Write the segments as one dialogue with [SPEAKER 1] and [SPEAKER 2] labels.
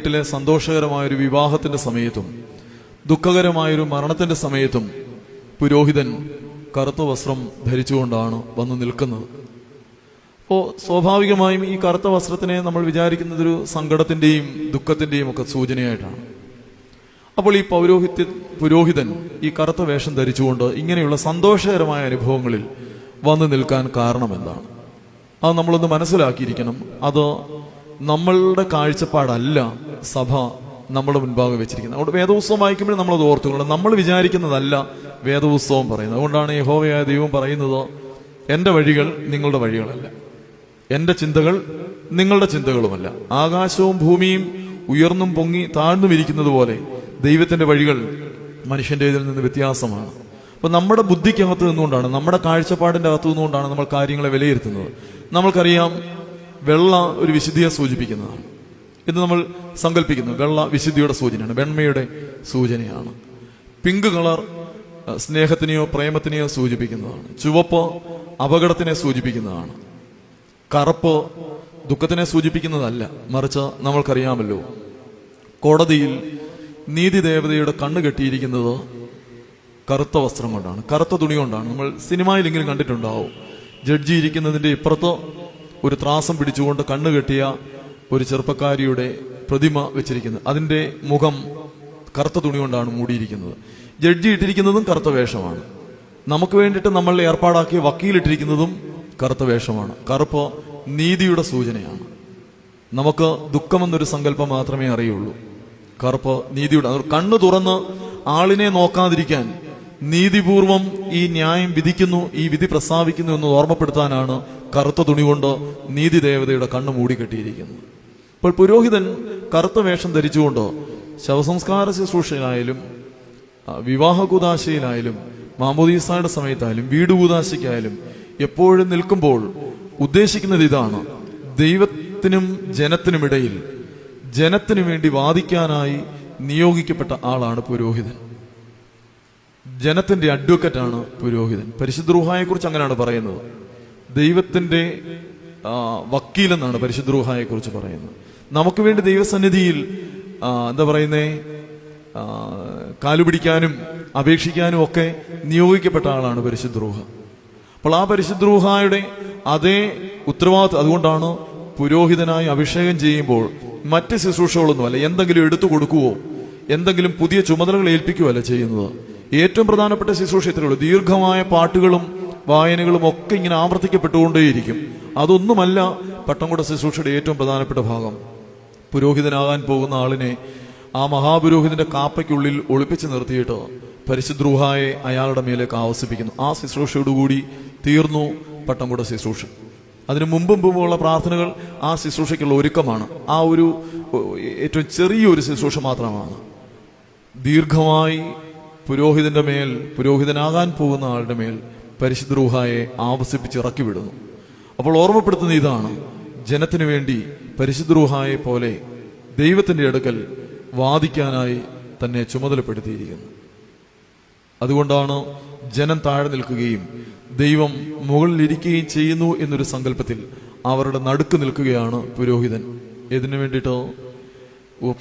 [SPEAKER 1] വീട്ടിലെ സന്തോഷകരമായൊരു വിവാഹത്തിന്റെ സമയത്തും ദുഃഖകരമായൊരു മരണത്തിന്റെ സമയത്തും പുരോഹിതൻ കറുത്ത വസ്ത്രം ധരിച്ചുകൊണ്ടാണ് വന്നു നിൽക്കുന്നത്. അപ്പോൾ സ്വാഭാവികമായും ഈ കറുത്ത വസ്ത്രത്തിനെ നമ്മൾ വിചാരിക്കുന്നത് ഒരു സങ്കടത്തിന്റെയും ദുഃഖത്തിന്റെയും ഒക്കെ സൂചനയായിട്ടാണ്. അപ്പോൾ ഈ പൗരോഹിത്യ പുരോഹിതൻ ഈ കറുത്ത വേഷം ധരിച്ചുകൊണ്ട് ഇങ്ങനെയുള്ള സന്തോഷകരമായ അനുഭവങ്ങളിൽ വന്നു നിൽക്കാൻ കാരണം എന്താണ് അത് നമ്മളൊന്ന് മനസ്സിലാക്കിയിരിക്കണം. അത് നമ്മളുടെ കാഴ്ചപ്പാടല്ല സഭ നമ്മുടെ മുൻപാകെ വെച്ചിരിക്കുന്നത്. അതുകൊണ്ട് വേദപുസ്തകം വായിക്കുമ്പോൾ നമ്മളത് ഓർത്തുകൊണ്ട് നമ്മൾ വിചാരിക്കുന്നതല്ല വേദപുസ്തകം പറയുന്നത്. അതുകൊണ്ടാണ് യഹോവയായ ദൈവം പറയുന്നത് എന്റെ വഴികൾ നിങ്ങളുടെ വഴികളല്ല. എന്റെ ചിന്തകൾ നിങ്ങളുടെ ചിന്തകളുമല്ല. ആകാശവും ഭൂമിയും ഉയർന്നും പൊങ്ങി താഴ്ന്നും ഇരിക്കുന്നത് പോലെ ദൈവത്തിന്റെ വഴികൾ മനുഷ്യന്റെ ഇതിൽ നിന്ന് വ്യത്യാസമാണ്. അപ്പോൾ നമ്മുടെ ബുദ്ധിക്കകത്ത് നിന്നുകൊണ്ടാണ് നമ്മുടെ കാഴ്ചപ്പാടിന്റെ അകത്തു നിന്നുകൊണ്ടാണ് നമ്മൾ കാര്യങ്ങളെ വിലയിരുത്തുന്നത്. നമ്മൾക്കറിയാം വെള്ള ഒരു വിശുദ്ധിയെ സൂചിപ്പിക്കുന്നതാണ്. ഇത് നമ്മൾ സങ്കല്പിക്കുന്നു വെള്ള വിശുദ്ധിയുടെ സൂചനയാണ്. വെണ്മയുടെ സൂചനയാണ്. പിങ്ക് കളർ സ്നേഹത്തിനെയോ പ്രേമത്തിനെയോ സൂചിപ്പിക്കുന്നതാണ്. ചുവപ്പ് അപകടത്തിനെ സൂചിപ്പിക്കുന്നതാണ്. കറുപ്പ് ദുഃഖത്തിനെ സൂചിപ്പിക്കുന്നതല്ല. മറിച്ച് നമ്മൾക്കറിയാമല്ലോ കോടതിയിൽ നീതി ദേവതയുടെ കണ്ണ് കെട്ടിയിരിക്കുന്നത് കറുത്ത വസ്ത്രം കൊണ്ടാണ്. കറുത്ത തുണി കൊണ്ടാണ്. നമ്മൾ സിനിമയിലെങ്കിലും കണ്ടിട്ടുണ്ടാവും. ജഡ്ജി ഇരിക്കുന്നതിന്റെ ഇപ്പുറത്ത് ഒരു ത്രാസം പിടിച്ചുകൊണ്ട് കണ്ണുകെട്ടിയ ഒരു ചെറുപ്പക്കാരിയുടെ പ്രതിമ വെച്ചിരിക്കുന്നത്. അതിന്റെ മുഖം കറുത്ത തുണി കൊണ്ടാണ് മൂടിയിരിക്കുന്നത്. ജഡ്ജി ഇട്ടിരിക്കുന്നതും കറുത്ത വേഷമാണ്. നമുക്ക് വേണ്ടിയിട്ട് നമ്മൾ ഏർപ്പാടാക്കിയ വക്കീലിട്ടിരിക്കുന്നതും കറുത്ത വേഷമാണ്. കറുപ്പ് നീതിയുടെ സൂചനയാണ്. നമുക്ക് ദുഃഖമെന്നൊരു സങ്കല്പം മാത്രമേ അറിയുള്ളൂ. കറുപ്പ് നീതിയുടെ കണ്ണു തുറന്ന് ആളിനെ നോക്കാതിരിക്കാൻ നീതിപൂർവം ഈ ന്യായം വിധിക്കുന്നു ഈ വിധി പ്രസ്താവിക്കുന്നു എന്ന് ഓർമ്മപ്പെടുത്താനാണ് കറുത്ത തുണി കൊണ്ട് നീതി ദേവതയുടെ കണ്ണ് മൂടിക്കെട്ടിയിരിക്കുന്നു ഇപ്പോൾ പുരോഹിതൻ കറുത്ത വേഷം ധരിച്ചുകൊണ്ട് ശവസംസ്കാര ശുശ്രൂഷയിലായാലും വിവാഹ കൂതാശയിലായാലും മാമോദീസായുടെ സമയത്തായാലും വീട് കൂതാശയ്ക്കായാലും എപ്പോഴും നിൽക്കുമ്പോൾ ഉദ്ദേശിക്കുന്നത് ഇതാണ്. ദൈവത്തിനും ജനത്തിനുമിടയിൽ ജനത്തിനു വേണ്ടി വാദിക്കാനായി നിയോഗിക്കപ്പെട്ട ആളാണ് പുരോഹിതൻ. ജനത്തിന്റെ അഡ്വക്കറ്റാണ് പുരോഹിതൻ. പരിശുദ്ധ റൂഹായെ കുറിച്ച് അങ്ങനെയാണ് പറയുന്നത്. ദൈവത്തിന്റെ വക്കീൽ വക്കീലെന്നാണ് പരിശുദ്ധ റൂഹായെ കുറിച്ച് പറയുന്നത്. നമുക്ക് വേണ്ടി ദൈവസന്നിധിയിൽ എന്താ പറയുന്നേ? കാലുപിടിക്കാനും അപേക്ഷിക്കാനും ഒക്കെ നിയോഗിക്കപ്പെട്ട ആളാണ് പരിശുദ്ധ റൂഹ അപ്പോൾ ആ പരിശുദ്ധ റൂഹായുടെ അതേ ഉത്തരവാദിത്വം അതുകൊണ്ടാണ് പുരോഹിതനായി അഭിഷേകം ചെയ്യുമ്പോൾ മറ്റ് ശുശ്രൂഷകളൊന്നും അല്ല എന്തെങ്കിലും എടുത്തു കൊടുക്കുവോ എന്തെങ്കിലും പുതിയ ചുമതലകൾ ഏൽപ്പിക്കുകയല്ല ചെയ്യുന്നത്. ഏറ്റവും പ്രധാനപ്പെട്ട ശുശ്രൂഷ ഇത്രയുള്ളൂ ദീർഘമായ പാട്ടുകളും വായനകളും ഒക്കെ ഇങ്ങനെ ആവർത്തിക്കപ്പെട്ടുകൊണ്ടേയിരിക്കും. അതൊന്നുമല്ല പട്ടംകുട ശുശ്രൂഷയുടെ ഏറ്റവും പ്രധാനപ്പെട്ട ഭാഗം. പുരോഹിതനാകാൻ പോകുന്ന ആളിനെ ആ മഹാപുരോഹിതന്റെ കാപ്പയ്ക്കുള്ളിൽ ഒളിപ്പിച്ചു നിർത്തിയിട്ട് പരിശുദ്രൂഹായെ അയാളുടെ മേലേക്ക് ആവസിപ്പിക്കുന്നു. ആ ശുശ്രൂഷയോടുകൂടി തീർന്നു പട്ടംകുട ശുശ്രൂഷ അതിനു മുമ്പും മുമ്പുമുള്ള പ്രാർത്ഥനകൾ ആ ശുശ്രൂഷയ്ക്കുള്ള ഒരുക്കമാണ്. ആ ഒരു ഏറ്റവും ചെറിയൊരു ശുശ്രൂഷ മാത്രമാണ്. ദീർഘമായി പുരോഹിതന്റെ മേൽ പുരോഹിതനാകാൻ പോകുന്ന ആളുടെ മേൽ പരിശുദ്ധ റൂഹായെ ആവസിപ്പിച്ച് ഇറക്കി വിടുന്നു അപ്പോൾ ഓർമ്മപ്പെടുത്തുന്ന ഇതാണ് ജനത്തിനു വേണ്ടി പരിശുദ്ധ റൂഹായെ പോലെ ദൈവത്തിന്റെ അടുക്കൽ വാദിക്കാനായി തന്നെ ചുമതലപ്പെടുത്തിയിരിക്കുന്നു. അതുകൊണ്ടാണ് ജനം താഴെ നിൽക്കുകയും ദൈവം മുകളിലിരിക്കുകയും ചെയ്യുന്നു എന്നൊരു സങ്കല്പത്തിൽ അവരുടെ നടുക്ക് നിൽക്കുകയാണ് പുരോഹിതൻ. ഇതിനു വേണ്ടിയിട്ട്?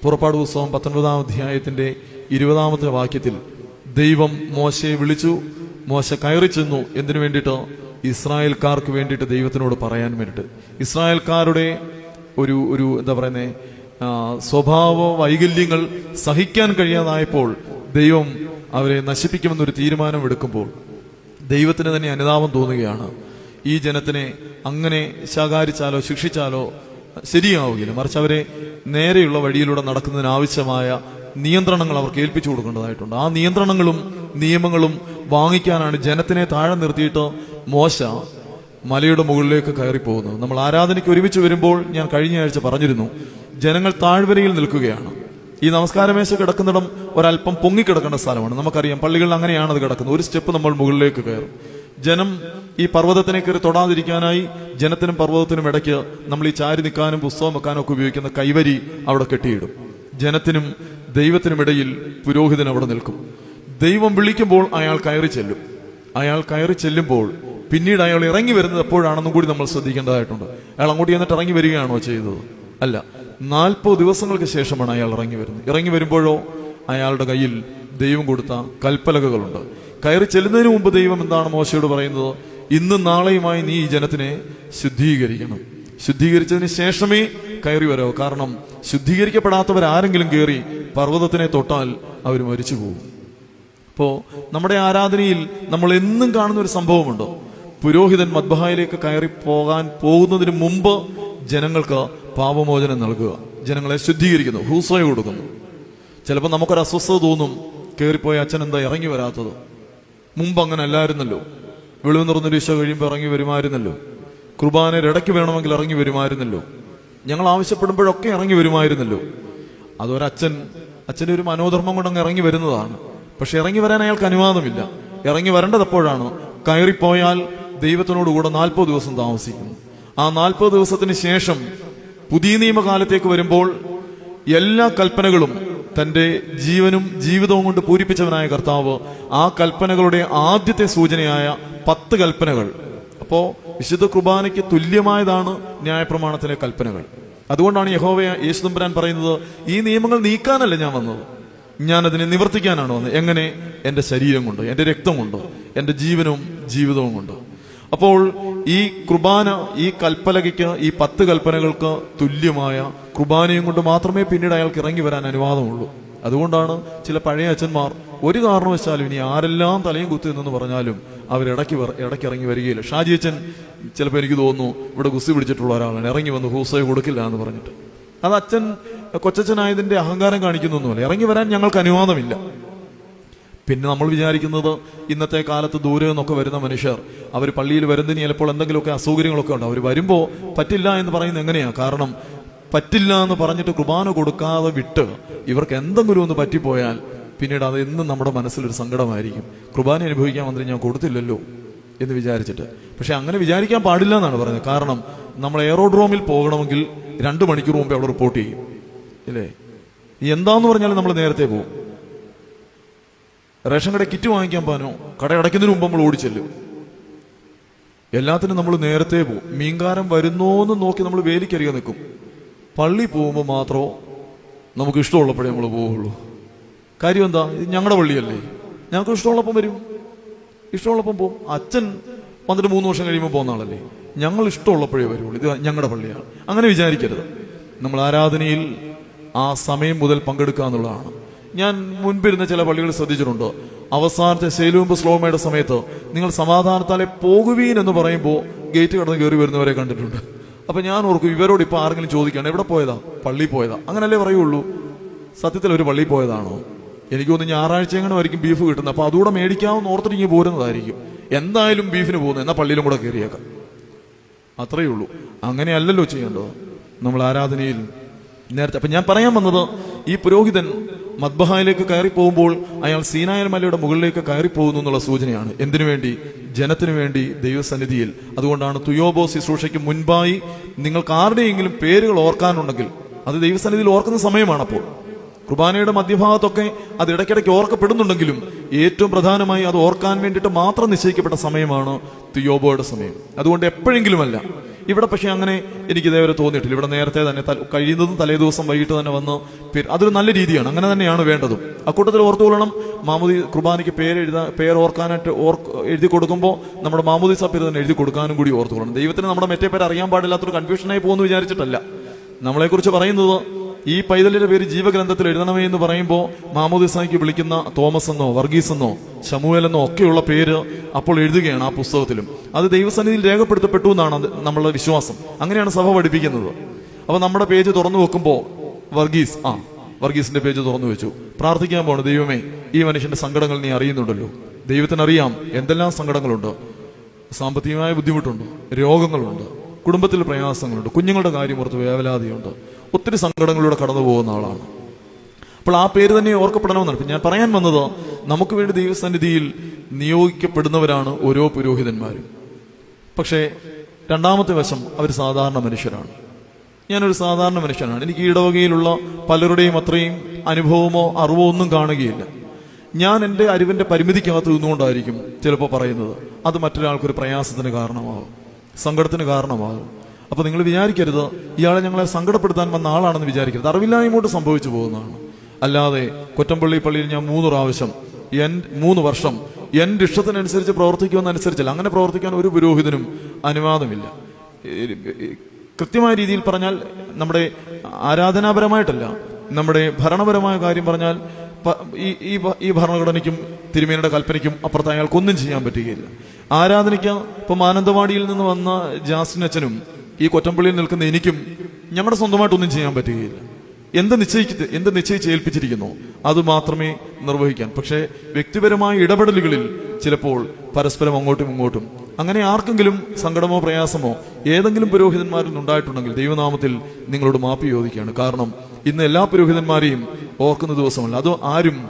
[SPEAKER 1] പുറപ്പാട് പുസ്തകം പത്തൊൻപതാം അധ്യായത്തിന്റെ ഇരുപതാമത്തെ വാക്യത്തിൽ ദൈവം മോശയെ വിളിച്ചു മോശ കയറി ചെന്നു. എന്തിനു വേണ്ടിയിട്ട് ഇസ്രായേൽക്കാർക്ക് വേണ്ടിയിട്ട് ദൈവത്തിനോട് പറയാൻ വേണ്ടിയിട്ട്. ഇസ്രായേൽക്കാരുടെ ഒരു ഒരു എന്താ പറയുന്നേ ആ, സ്വഭാവ വൈകല്യങ്ങൾ സഹിക്കാൻ കഴിയാതായപ്പോൾ ദൈവം അവരെ നശിപ്പിക്കുമെന്നൊരു തീരുമാനം എടുക്കുമ്പോൾ ദൈവത്തിന് തന്നെ അനുതാപം തോന്നുകയാണ്. ഈ ജനത്തിനെ അങ്ങനെ ശകാരിച്ചാലോ ശിക്ഷിച്ചാലോ ശരിയാവുകയില്ല. മറിച്ച് അവരെ നേരെയുള്ള വഴിയിലൂടെ നടക്കുന്നതിന് ആവശ്യമായ നിയന്ത്രണങ്ങൾ അവർക്ക് ഏൽപ്പിച്ചു കൊടുക്കേണ്ടതായിട്ടുണ്ട്. ആ നിയന്ത്രണങ്ങളും നിയമങ്ങളും വാങ്ങിക്കാനാണ് ജനത്തിനെ താഴെ നിർത്തിയിട്ട് മോശ മലയുടെ മുകളിലേക്ക് കയറി പോകുന്നത് നമ്മൾ ആരാധനയ്ക്ക് ഒരുമിച്ച് വരുമ്പോൾ ഞാൻ കഴിഞ്ഞ ആഴ്ച പറഞ്ഞിരുന്നു ജനങ്ങൾ താഴ്വരയിൽ നിൽക്കുകയാണ്. ഈ നമസ്കാരമേശ കിടക്കുന്നിടം ഒരല്പം പൊങ്ങിക്കിടക്കേണ്ട സ്ഥലമാണ്. നമുക്കറിയാം പള്ളികളിൽ അങ്ങനെയാണ് അത് കിടക്കുന്നത്. ഒരു സ്റ്റെപ്പ് നമ്മൾ മുകളിലേക്ക് കയറും. ജനം ഈ പർവതത്തിനെ കയറി തൊടാതിരിക്കാനായി ജനത്തിനും പർവതത്തിനും ഇടയ്ക്ക് നമ്മൾ ഈ ചാരി നിൽക്കാനും പുസ്തകം വെക്കാനും ഒക്കെ ഉപയോഗിക്കുന്ന കൈവരി അവിടെ കെട്ടിയിടും. ജനത്തിനും ദൈവത്തിനും ഇടയിൽ പുരോഹിതൻ അവിടെ നിൽക്കും. ദൈവം വിളിക്കുമ്പോൾ അയാൾ കയറി ചെല്ലും. അയാൾ കയറി ചെല്ലുമ്പോൾ പിന്നീട് അയാൾ ഇറങ്ങി വരുന്നത് എപ്പോഴാണെന്നും കൂടി നമ്മൾ ശ്രദ്ധിക്കേണ്ടതായിട്ടുണ്ട്. അയാൾ അങ്ങോട്ട് ചെന്നിട്ട് ഇറങ്ങി വരികയാണോ ചെയ്തത്? അല്ല. നാൽപ്പത് ദിവസങ്ങൾക്ക് ശേഷമാണ് അയാൾ ഇറങ്ങി വരുന്നത്. ഇറങ്ങി വരുമ്പോഴോ അയാളുടെ കയ്യിൽ ദൈവം കൊടുത്ത കൽപ്പലകകളുണ്ട്. കയറി ചെല്ലുന്നതിന് മുമ്പ് ദൈവം എന്താണ് മോശയോട് പറയുന്നത്? ഇന്നും നാളെയുമായി നീ ഈ ജനത്തിനെ ശുദ്ധീകരിക്കണം. ശുദ്ധീകരിച്ചതിന് ശേഷമേ കയറി വരാവോ. കാരണം ശുദ്ധീകരിക്കപ്പെടാത്തവരാരെങ്കിലും കയറി പർവതത്തിനെ തൊട്ടാൽ അവർ മരിച്ചു പോകും. അപ്പോ നമ്മുടെ ആരാധനയിൽ നമ്മൾ എന്നും കാണുന്ന ഒരു സംഭവമുണ്ടോ. പുരോഹിതൻ മദ്ബഹായിലേക്ക് കയറി പോകാൻ പോകുന്നതിന് മുമ്പ് ജനങ്ങൾക്ക് പാപമോചനം നൽകുക. ജനങ്ങളെ ശുദ്ധീകരിക്കുന്നു ഹൂസോയ കൊടുക്കുന്നു. ചിലപ്പോൾ നമുക്കൊരു അസ്വസ്ഥത തോന്നും കയറിപ്പോയ അച്ഛൻ എന്താ ഇറങ്ങി വരാത്തത്? മുമ്പ് അങ്ങനെ അല്ലായിരുന്നല്ലോ. വെളിവ് നിറഞ്ഞൊരു ഈശോ കഴിയുമ്പോൾ ഇറങ്ങി വരുമായിരുന്നല്ലോ. കുർബാനയുടെ ഇടയ്ക്ക് വേണമെങ്കിൽ ഇറങ്ങി വരുമായിരുന്നല്ലോ. ഞങ്ങൾ ആവശ്യപ്പെടുമ്പോഴൊക്കെ ഇറങ്ങി വരുമായിരുന്നല്ലോ. അതൊരച്ഛൻ അച്ഛന്റെ ഒരു മനോധർമ്മം കൊണ്ട് അങ്ങ് ഇറങ്ങി വരുന്നതാണ്. പക്ഷെ ഇറങ്ങി വരാൻ അയാൾക്ക് അനുവാദമില്ല. ഇറങ്ങി വരേണ്ടത് എപ്പോഴാണ്? കയറിപ്പോയാൽ ദൈവത്തിനോട് കൂടെ നാൽപ്പത് ദിവസം താമസിക്കുന്നു. ആ നാൽപ്പത് ദിവസത്തിന് ശേഷം പുതിയ നിയമകാലത്തേക്ക് വരുമ്പോൾ എല്ലാ കൽപ്പനകളും തന്റെ ജീവനും ജീവിതവും കൊണ്ട് പൂരിപ്പിച്ചവനായ കർത്താവ് ആ കൽപ്പനകളുടെ ആദ്യത്തെ സൂചനയായ പത്ത് കൽപ്പനകൾ. അപ്പോ വിശുദ്ധ കുർബാനയ്ക്ക് തുല്യമായതാണ് ന്യായപ്രമാണത്തിലെ കൽപ്പനകൾ. അതുകൊണ്ടാണ് യഹോവയ യേശുദമ്പുരാൻ പറയുന്നത് ഈ നിയമങ്ങൾ നീക്കാനല്ല ഞാൻ വന്നത്. അതിനെ നിവർത്തിക്കാനാണ് വന്നത്. എങ്ങനെ? എന്റെ ശരീരം കൊണ്ട് എന്റെ രക്തം കൊണ്ട് എന്റെ ജീവനും ജീവിതവും കൊണ്ട്. അപ്പോൾ ഈ കുർബാന ഈ കൽപ്പലകയ്ക്ക് ഈ പത്ത് കൽപ്പനകൾക്ക് തുല്യമായ കുർബാനയും കൊണ്ട് മാത്രമേ പിന്നീട് അയാൾക്ക് ഇറങ്ങി വരാൻ അനുവാദമുള്ളൂ. അതുകൊണ്ടാണ് ചില പഴയ അച്ഛന്മാർ ഒരു കാരണവശാലും ഇനി ആരെല്ലാം തലയും കുത്തി നിന്നെന്ന് പറഞ്ഞാലും അവരിടയ്ക്ക് വര- ഇടയ്ക്ക് ഇറങ്ങി വരികയില്ല. ഷാജി അച്ഛൻ ചിലപ്പോൾ എനിക്ക് തോന്നുന്നു ഇവിടെ കുസ്തി പിടിച്ചിട്ടുള്ള ഒരാളാണ്. ഇറങ്ങി വന്ന് ഹൂസയെ കൊടുക്കില്ല എന്ന് പറഞ്ഞിട്ട്. അത് അച്ഛൻ കൊച്ചച്ഛനായതിന്റെ അഹങ്കാരം കാണിക്കുന്നൊന്നുമല്ല. ഇറങ്ങി വരാൻ ഞങ്ങൾക്ക് അനുവാദമില്ല. പിന്നെ നമ്മൾ വിചാരിക്കുന്നത് ഇന്നത്തെ കാലത്ത് ദൂരെ നിന്നൊക്കെ വരുന്ന മനുഷ്യർ അവർ പള്ളിയിൽ വരുന്നതിന് ചിലപ്പോൾ എന്തെങ്കിലുമൊക്കെ അസൗകര്യങ്ങളൊക്കെ ഉണ്ട്. അവർ വരുമ്പോൾ പറ്റില്ല എന്ന് പറയുന്നത് എങ്ങനെയാ? കാരണം പറ്റില്ല എന്ന് പറഞ്ഞിട്ട് കുർബാന കൊടുക്കാതെ വിട്ട് ഇവർക്ക് എന്തെങ്കിലും ഒന്ന് പറ്റിപ്പോയാൽ പിന്നീട് അത് എന്നും നമ്മുടെ മനസ്സിലൊരു സങ്കടമായിരിക്കും. കുർബാന അനുഭവിക്കാൻ വന്നിട്ട് ഞാൻ കൊടുത്തില്ലല്ലോ എന്ന് വിചാരിച്ചിട്ട്. പക്ഷെ അങ്ങനെ വിചാരിക്കാൻ പാടില്ല എന്നാണ് പറയുന്നത്. കാരണം നമ്മൾ എയറോഡ്രോമിൽ പോകണമെങ്കിൽ രണ്ട് മണിക്കൂർ മുമ്പേ അവിടെ റിപ്പോർട്ട് ചെയ്യും. ഇല്ലേ? എന്താന്ന് പറഞ്ഞാലും നമ്മൾ നേരത്തെ പോകും. റേഷൻ കട കിറ്റ് വാങ്ങിക്കാൻ പോകാനോ കട അടയ്ക്കുന്നതിന് മുമ്പ് നമ്മൾ ഓടിച്ചെല്ലും. എല്ലാത്തിനും നമ്മൾ നേരത്തെ പോകും. മീൻകാരം വരുന്നോന്ന് നോക്കി നമ്മൾ വേലിക്കരികെ നിൽക്കും. പള്ളി പോകുമ്പോൾ മാത്രമോ നമുക്ക് ഇഷ്ടമുള്ളപ്പോഴേ നമ്മൾ പോവുള്ളൂ. കാര്യം എന്താ ഇത് ഞങ്ങളുടെ പള്ളിയല്ലേ. ഞങ്ങൾക്ക് ഇഷ്ടമുള്ളപ്പം വരും. ഇഷ്ടമുള്ളപ്പം പോകും അച്ഛൻ വന്നിട്ട് മൂന്ന് വർഷം കഴിയുമ്പോൾ പോകുന്ന ആളല്ലേ. ഞങ്ങൾ ഇഷ്ടമുള്ളപ്പോഴേ വരുള്ളൂ. ഇത് ഞങ്ങളുടെ പള്ളിയാണ്. അങ്ങനെ വിചാരിക്കരുത്. നമ്മൾ ആരാധനയിൽ ആ സമയം മുതൽ പങ്കെടുക്കുക എന്നുള്ളതാണ്. ഞാൻ മുൻപിരുന്ന ചില പള്ളികൾ ശ്രദ്ധിച്ചിട്ടുണ്ട്. അവസാനത്തെ ശൈലുമ്പ് സ്ലോമയുടെ സമയത്ത് നിങ്ങൾ സമാധാനത്താലെ പോകുവീൻ എന്ന് പറയുമ്പോൾ ഗേറ്റ് കടന്ന് കയറി വരുന്നവരെ കണ്ടിട്ടുണ്ട്. അപ്പൊ ഞാൻ ഓർക്കും ഇവരോട് ഇപ്പൊ ആരെങ്കിലും ചോദിക്കുകയാണ് എവിടെ പോയതാ? പള്ളി പോയതാ. അങ്ങനല്ലേ പറയുള്ളൂ. സത്യത്തിൽ ഒരു പള്ളി പോയതാണോ? എനിക്ക് തോന്നുന്നു ഞായറാഴ്ച എങ്ങനെ ആയിരിക്കും ബീഫ് കിട്ടുന്നത്. അപ്പൊ അതുകൂടെ മേടിക്കാവുന്ന ഓർത്തിട്ട് ഇങ്ങനെ പോരുന്നതായിരിക്കും. എന്തായാലും ബീഫിന് പോകുന്നത്. എന്നാൽ പള്ളിയിലും കൂടെ കയറിയേക്കാം. അത്രയേ ഉള്ളൂ. അങ്ങനെയല്ലല്ലോ ചെയ്യേണ്ടത്. നമ്മൾ ആരാധനയിൽ നേരത്തെ അപ്പൊ ഞാൻ പറയാൻ വന്നത് ഈ പുരോഹിതൻ മദ്ബഹായിലേക്ക് കയറി പോകുമ്പോൾ അയാൾ സീനായൽ മലയുടെ മുകളിലേക്ക് കയറി പോകുന്നു എന്നുള്ള സൂചനയാണ്. എന്തിനു വേണ്ടി? ജനത്തിനു വേണ്ടി ദൈവസന്നിധിയിൽ. അതുകൊണ്ടാണ് തുയോബോ ശുശ്രൂഷയ്ക്ക് മുൻപായി നിങ്ങൾക്ക് ആരുടെയെങ്കിലും പേരുകൾ ഓർക്കാനുണ്ടെങ്കിൽ അത് ദൈവസന്നിധിയിൽ ഓർക്കുന്ന സമയമാണ് അപ്പോൾ കുർബാനയുടെ മധ്യഭാഗത്തൊക്കെ അത് ഇടയ്ക്കിടയ്ക്ക് ഓർക്കപ്പെടുന്നുണ്ടെങ്കിലും ഏറ്റവും പ്രധാനമായി അത് ഓർക്കാൻ വേണ്ടിയിട്ട് മാത്രം നിശ്ചയിക്കപ്പെട്ട സമയമാണ് തിയോബോയുടെ സമയം. അതുകൊണ്ട് എപ്പോഴെങ്കിലുമല്ല. ഇവിടെ പക്ഷെ അങ്ങനെ എനിക്ക് ഇതേവരെ തോന്നിയിട്ടില്ല. ഇവിടെ നേരത്തെ തന്നെ കഴിയുന്നതും തലേ ദിവസം വൈകിട്ട് തന്നെ വന്ന് അതൊരു നല്ല രീതിയാണ്. അങ്ങനെ തന്നെയാണ് വേണ്ടതും. അക്കൂട്ടത്തിൽ ഓർത്തുകൊള്ളണം. മാമുദി കുർബാനയ്ക്ക് പേരെഴുതാ എഴുതാൻ പേര് ഓർക്കാനായിട്ട് ഓർ എഴുതി കൊടുക്കുമ്പോൾ നമ്മുടെ മാമുദി പേര് തന്നെ എഴുതി കൊടുക്കാനും കൂടി ഓർത്തുകൊള്ളണം. ദൈവത്തിന് നമ്മുടെ മറ്റേ പേര് അറിയാൻ പാടില്ലാത്തൊരു കൺഫ്യൂഷനായി പോകുമെന്ന് വിചാരിച്ചിട്ടല്ല. നമ്മളെക്കുറിച്ച് പറയുന്നത് ഈ പൈതലിന്റെ പേര് ജീവഗ്രന്ഥത്തിൽ എഴുതണമേ എന്ന് പറയുമ്പോൾ മാമോദിസായിക്ക് വിളിക്കുന്ന തോമസ് എന്നോ വർഗീസ് എന്നോ ശമുവേൽ എന്നോ ഒക്കെയുള്ള പേര് അപ്പോൾ എഴുതുകയാണ് ആ പുസ്തകത്തിലും. അത് ദൈവസന്നിധിയിൽ രേഖപ്പെടുത്തപ്പെട്ടു എന്നാണ് നമ്മളുടെ വിശ്വാസം. അങ്ങനെയാണ് സഭ പഠിപ്പിക്കുന്നത്. അപ്പൊ നമ്മുടെ പേജ് തുറന്നു വെക്കുമ്പോൾ വർഗീസ് ആ വർഗീസിന്റെ പേജ് തുറന്നു വെച്ചു. പ്രാർത്ഥിക്കാൻ പോണ് ദൈവമേ ഈ മനുഷ്യന്റെ സങ്കടങ്ങൾ നീ അറിയുന്നുണ്ടല്ലോ. ദൈവത്തിനറിയാം എന്തെല്ലാം സങ്കടങ്ങളുണ്ട്. സാമ്പത്തികമായ ബുദ്ധിമുട്ടുണ്ട് രോഗങ്ങളുണ്ട്. കുടുംബത്തിൽ പ്രയാസങ്ങളുണ്ട്. കുഞ്ഞുങ്ങളുടെ കാര്യം ഓർത്ത് വേവലാതിയുണ്ട്. ഒത്തിരി സങ്കടങ്ങളിലൂടെ കടന്നു പോകുന്ന ആളാണ്. അപ്പോൾ ആ പേര് തന്നെ ഓർക്കപ്പെടണമെന്നാണ്. ഞാൻ പറയാൻ വന്നത് നമുക്ക് വേണ്ടി ദൈവസന്നിധിയിൽ നിയോഗിക്കപ്പെടുന്നവരാണ് ഓരോ പുരോഹിതന്മാരും. പക്ഷേ രണ്ടാമത്തെ വശം അവർ സാധാരണ മനുഷ്യരാണ്. ഞാനൊരു സാധാരണ മനുഷ്യനാണ്. എനിക്ക് ഇടവകയിലുള്ള പലരുടെയും അത്രയും അനുഭവമോ അറിവോ ഒന്നും കാണുകയില്ല. ഞാൻ എന്റെ അറിവിന്റെ പരിമിതിക്കകത്ത് നിന്നുകൊണ്ടായിരിക്കും ചിലപ്പോൾ പറയുന്നത്. അത് മറ്റൊരാൾക്കൊരു പ്രയാസത്തിന് കാരണമാകും സങ്കടത്തിന് കാരണമാകും. അപ്പൊ നിങ്ങൾ വിചാരിക്കരുത് ഇയാളെ ഞങ്ങളെ സങ്കടപ്പെടുത്താൻ വന്ന ആളാണെന്ന് വിചാരിക്കരുത്. അറിവില്ലായ്മോട്ട് സംഭവിച്ചു പോകുന്നതാണ്. അല്ലാതെ കൊറ്റമ്പള്ളി പള്ളിയിൽ ഞാൻ മൂന്ന് പ്രാവശ്യം എൻ മൂന്ന് വർഷം എന്റെ ഇഷ്ടത്തിനനുസരിച്ച് പ്രവർത്തിക്കുമെന്നനുസരിച്ചല്ല അങ്ങനെ പ്രവർത്തിക്കാൻ ഒരു പുരോഹിതനും അനുവാദമില്ല. കൃത്യമായ രീതിയിൽ പറഞ്ഞാൽ നമ്മുടെ ആരാധനാപരമായിട്ടല്ല. നമ്മുടെ ഭരണപരമായ കാര്യം പറഞ്ഞാൽ ഈ ഈ ഭരണഘടനയ്ക്കും തിരുമേനിയുടെ കൽപ്പനയ്ക്കും അപ്പുറത്ത് അയാൾക്കൊന്നും ചെയ്യാൻ പറ്റുകയില്ല. ആരാധനയ്ക്ക് ഇപ്പൊ മാനന്തവാടിയിൽ നിന്ന് വന്ന ജാസിൻ അച്ഛനും ഈ കൊറ്റമ്പള്ളിയിൽ നിൽക്കുന്ന എനിക്കും ഞങ്ങളുടെ സ്വന്തമായിട്ടൊന്നും ചെയ്യാൻ പറ്റുകയില്ല. എന്ത് നിശ്ചയിച്ച് എന്ത് നിശ്ചയിച്ച് ഏൽപ്പിച്ചിരിക്കുന്നു അത് മാത്രമേ നിർവഹിക്കാൻ. പക്ഷേ വ്യക്തിപരമായ ഇടപെടലുകളിൽ ചിലപ്പോൾ പരസ്പരം അങ്ങോട്ടും ഇങ്ങോട്ടും അങ്ങനെ ആർക്കെങ്കിലും സങ്കടമോ പ്രയാസമോ ഏതെങ്കിലും പുരോഹിതന്മാരിൽ നിന്നുണ്ടായിട്ടുണ്ടെങ്കിൽ ദൈവനാമത്തിൽ നിങ്ങളോട് മാപ്പ് ചോദിക്കുകയാണ്. കാരണം ഇന്ന് എല്ലാ പുരോഹിതന്മാരെയും ഓർക്കുന്ന ദിവസമല്ല. അത് ആരും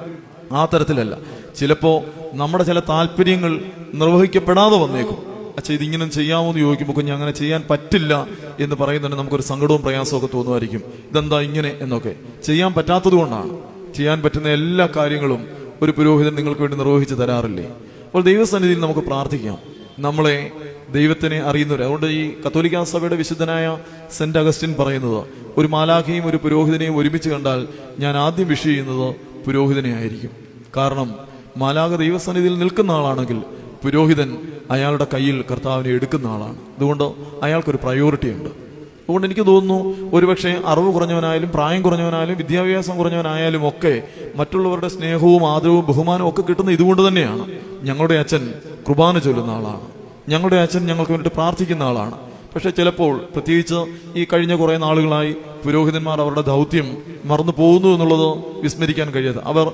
[SPEAKER 1] ആ തരത്തിലല്ല. ചിലപ്പോൾ നമ്മുടെ ചില താല്പര്യങ്ങൾ നിർവഹിക്കപ്പെടാതെ വന്നേക്കും. അച്ഛാ ഇതിങ്ങനെ ചെയ്യാമോ എന്ന് ചോദിക്കുമ്പോൾ കുഞ്ഞ് അങ്ങനെ ചെയ്യാൻ പറ്റില്ല എന്ന് പറയുന്നതിന് നമുക്കൊരു സങ്കടവും പ്രയാസവും ഒക്കെ തോന്നുമായിരിക്കും. ഇതെന്താ ഇങ്ങനെ എന്നൊക്കെ. ചെയ്യാൻ പറ്റാത്തത് കൊണ്ടാണ്. ചെയ്യാൻ പറ്റുന്ന എല്ലാ കാര്യങ്ങളും ഒരു പുരോഹിതൻ നിങ്ങൾക്ക് വേണ്ടി നിർവഹിച്ച് തരാറില്ലേ? അപ്പോൾ ദൈവസന്നിധിയിൽ നമുക്ക് പ്രാർത്ഥിക്കാം. നമ്മളെ ദൈവത്തിനെ അറിയുന്നവർ അതുകൊണ്ട് ഈ കത്തോലിക്ക സഭയുടെ വിശുദ്ധനായ സെന്റ് അഗസ്റ്റിൻ പറയുന്നത് ഒരു മാലാഖയും ഒരു പുരോഹിതനെയും ഒരുമിച്ച് കണ്ടാൽ ഞാൻ ആദ്യം വിഷ് ചെയ്യുന്നത് പുരോഹിതനെ ആയിരിക്കും. കാരണം മാലാഖ ദൈവസന്നിധിയിൽ നിൽക്കുന്ന ആളാണെങ്കിൽ പുരോഹിതൻ അയാളുടെ കയ്യിൽ കർത്താവിനെ എടുക്കുന്ന ആളാണ്. അതുകൊണ്ട് അയാൾക്കൊരു പ്രയോറിറ്റി ഉണ്ട്. അതുകൊണ്ട് എനിക്ക് തോന്നുന്നു ഒരുപക്ഷെ അറിവ് കുറഞ്ഞവനായാലും പ്രായം കുറഞ്ഞവനായാലും വിദ്യാഭ്യാസം കുറഞ്ഞവനായാലും ഒക്കെ മറ്റുള്ളവരുടെ സ്നേഹവും ആദരവും ബഹുമാനവും ഒക്കെ കിട്ടുന്ന ഇതുകൊണ്ട് തന്നെയാണ്. ഞങ്ങളുടെ അച്ഛൻ കുർബാന ചൊല്ലുന്ന ആളാണ്. ഞങ്ങളുടെ അച്ഛൻ ഞങ്ങൾക്ക് വേണ്ടിയിട്ട് പ്രാർത്ഥിക്കുന്ന ആളാണ്. പക്ഷെ ചിലപ്പോൾ പ്രത്യേകിച്ച് ഈ കഴിഞ്ഞ കുറെ നാളുകളായി പുരോഹിതന്മാർ അവരുടെ ദൗത്യം മറന്നു പോകുന്നു എന്നുള്ളത് വിസ്മരിക്കാൻ കഴിയാതെ. അവർ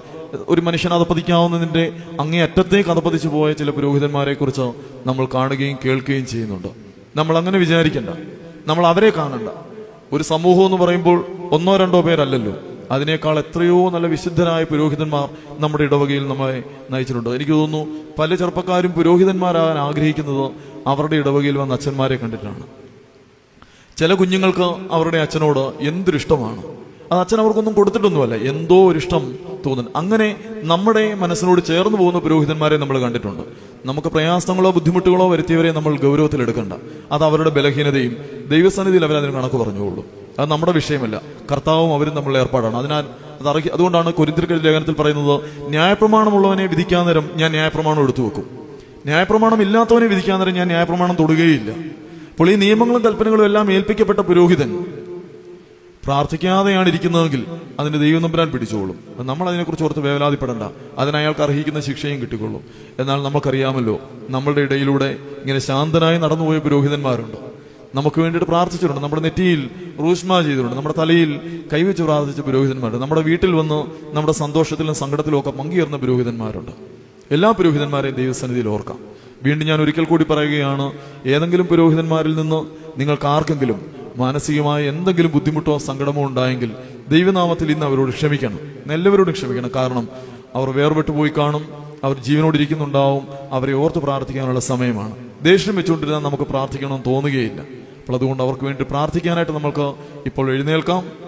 [SPEAKER 1] ഒരു മനുഷ്യൻ അധപ്പതിക്കാവുന്നതിന്റെ അങ്ങേ അറ്റത്തേക്ക് അധപ്പതിച്ചു പോയ ചില പുരോഹിതന്മാരെ കുറിച്ച് നമ്മൾ കാണുകയും കേൾക്കുകയും ചെയ്യുന്നുണ്ട്. നമ്മൾ അങ്ങനെ വിചാരിക്കണ്ട. നമ്മൾ അവരെ കാണണ്ട. ഒരു സമൂഹം എന്ന് പറയുമ്പോൾ ഒന്നോ രണ്ടോ പേരല്ലല്ലോ. അതിനേക്കാൾ എത്രയോ നല്ല വിശുദ്ധരായ പുരോഹിതന്മാർ നമ്മുടെ ഇടവകയിൽ നമ്മളെ നയിച്ചിട്ടുണ്ട്. എനിക്ക് തോന്നുന്നു പല ചെറുപ്പക്കാരും പുരോഹിതന്മാരാകാൻ ആഗ്രഹിക്കുന്നത് അവരുടെ ഇടവകയിൽ വന്ന അച്ഛന്മാരെ കണ്ടിട്ടാണ്. ചില കുഞ്ഞുങ്ങൾക്ക് അവരുടെ അച്ഛനോട് എന്തൊരിഷ്ടമാണ്? അത് അച്ഛൻ അവർക്കൊന്നും കൊടുത്തിട്ടൊന്നുമല്ല. എന്തോ ഒരു ഇഷ്ടം തോന്നുന്നു. അങ്ങനെ നമ്മുടെ മനസ്സിനോട് ചേർന്ന് പോകുന്ന പുരോഹിതന്മാരെ നമ്മൾ കണ്ടിട്ടുണ്ട്. നമുക്ക് പ്രയാസങ്ങളോ ബുദ്ധിമുട്ടുകളോ വരുത്തിയവരെ നമ്മൾ ഗൗരവത്തിൽ എടുക്കണ്ട. അത് അവരുടെ ബലഹീനതയും ദൈവസന്നിധിയിൽ അവരതിന് കണക്ക് പറഞ്ഞുകൊള്ളൂ. അത് നമ്മുടെ വിഷയമല്ല. കർത്താവും അവരും നമ്മൾ ഏർപ്പാടാണ്. അതിനാൽ അത് അറിയി അതുകൊണ്ടാണ് കൊരിന്തിരിക്കൽ ലേഖനത്തിൽ പറയുന്നത് ന്യായപ്രമാണമുള്ളവനെ വിധിക്കാൻ നേരം ഞാൻ ന്യായപ്രമാണം എടുത്തു വെക്കും. ന്യായപ്രമാണം ഇല്ലാത്തവനെ വിധിക്കാൻ നേരം ഞാൻ ന്യായപ്രമാണം തൊടുകയില്ല. അപ്പോൾ ഈ നിയമങ്ങളും കൽപ്പനകളും എല്ലാം ഏൽപ്പിക്കപ്പെട്ട പുരോഹിതൻ പ്രാർത്ഥിക്കാതെയാണ് ഇരിക്കുന്നതെങ്കിൽ അതിന് ദൈവം നമ്പരാൻ പിടിച്ചോളും. നമ്മൾ അതിനെക്കുറിച്ച് ഓർത്ത് വേവലാതിപ്പെടണ്ട. അതിന് അയാൾക്ക് അർഹിക്കുന്ന ശിക്ഷയും കിട്ടിക്കൊള്ളും. എന്നാൽ നമുക്കറിയാമല്ലോ നമ്മളുടെ ഇടയിലൂടെ ഇങ്ങനെ ശാന്തനായി നടന്നുപോയ പുരോഹിതന്മാരുണ്ട്. നമുക്ക് വേണ്ടിയിട്ട് പ്രാർത്ഥിച്ചിട്ടുണ്ട്. നമ്മുടെ നെറ്റിയിൽ റൂഷ്മ ചെയ്തിട്ടുണ്ട്. നമ്മുടെ തലയിൽ കൈവച്ച് പ്രാർത്ഥിച്ച പുരോഹിതന്മാരുണ്ട്. നമ്മുടെ വീട്ടിൽ വന്ന് നമ്മുടെ സന്തോഷത്തിലും സങ്കടത്തിലും ഒക്കെ പങ്കുചേർന്ന പുരോഹിതന്മാരുണ്ട്. എല്ലാ പുരോഹിതന്മാരെയും ദൈവസന്നിധിയിൽ ഓർക്കാം. വീണ്ടും ഞാൻ ഒരിക്കൽ കൂടി പറയുകയാണ് ഏതെങ്കിലും പുരോഹിതന്മാരിൽ നിന്ന് നിങ്ങൾക്ക് ആർക്കെങ്കിലും മാനസികമായ എന്തെങ്കിലും ബുദ്ധിമുട്ടോ സങ്കടമോ ഉണ്ടായെങ്കിൽ ദൈവനാമത്തിൽ ഇന്ന് അവരോട് ക്ഷമിക്കണം. എല്ലാവരോടും ക്ഷമിക്കണം. കാരണം അവർ വേർപെട്ടു പോയി കാണും. അവർ ജീവനോട് ഇരിക്കുന്നുണ്ടാവും. അവരെ ഓർത്ത് പ്രാർത്ഥിക്കാനുള്ള സമയമാണ്. ദേഷ്യം വെച്ചുകൊണ്ടിരുന്നാൽ നമുക്ക് പ്രാർത്ഥിക്കണം തോന്നുകയില്ല. അപ്പോൾ അതുകൊണ്ട് അവർക്ക് വേണ്ടി പ്രാർത്ഥിക്കാനായിട്ട് നമുക്ക് ഇപ്പോൾ എഴുന്നേൽക്കാം.